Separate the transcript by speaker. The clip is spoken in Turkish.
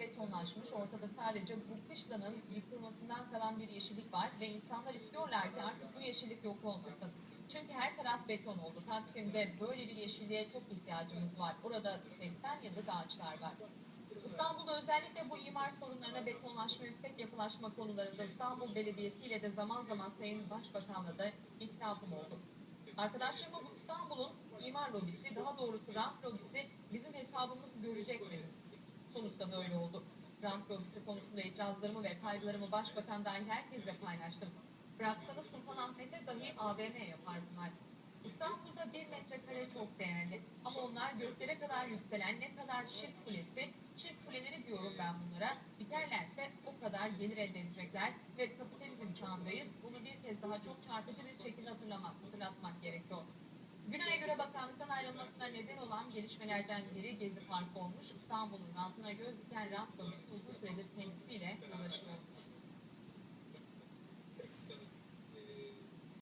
Speaker 1: betonlaşmış. Ortada sadece bu kışlanın yıkılmasından kalan bir yeşillik var ve insanlar istiyorlar ki artık bu yeşillik yok olmasın. Çünkü her taraf beton oldu. Taksim'de böyle bir yeşilliğe çok ihtiyacımız var. Orada 80 yıllık ağaçlar var. İstanbul'da özellikle bu imar sorunlarına betonlaşma, yüksek yapılaşma konularında İstanbul Belediyesi ile de zaman zaman Sayın Başbakan'la da itirafım oldu. Arkadaşlarıma bu İstanbul'un imar lobisi, daha doğrusu rant lobisi bizim hesabımızı görecek böyle oldu. Rant lobisi konusunda itirazlarımı ve kaygılarımı başbakan dahil herkesle paylaştım. Bıraksanız Sultanahmet'te dahi AVM yapar bunlar. İstanbul'da bir metrekare çok değerli. Ama onlar göklere kadar yükselen ne kadar şirk kulesi, şirk kuleleri diyorum ben bunlara. Biterlerse o kadar gelir elde edecekler ve kapitalizm çağındayız. Bunu bir kez daha çok çarpıcı bir şekilde hatırlamak, hatırlatmak gerekiyor. Günay'a göre bakanlıktan ayrılmasına neden olan gelişmelerden biri Gezi Parkı olmuş. İstanbul'un rantına göz diken rant uzun süredir.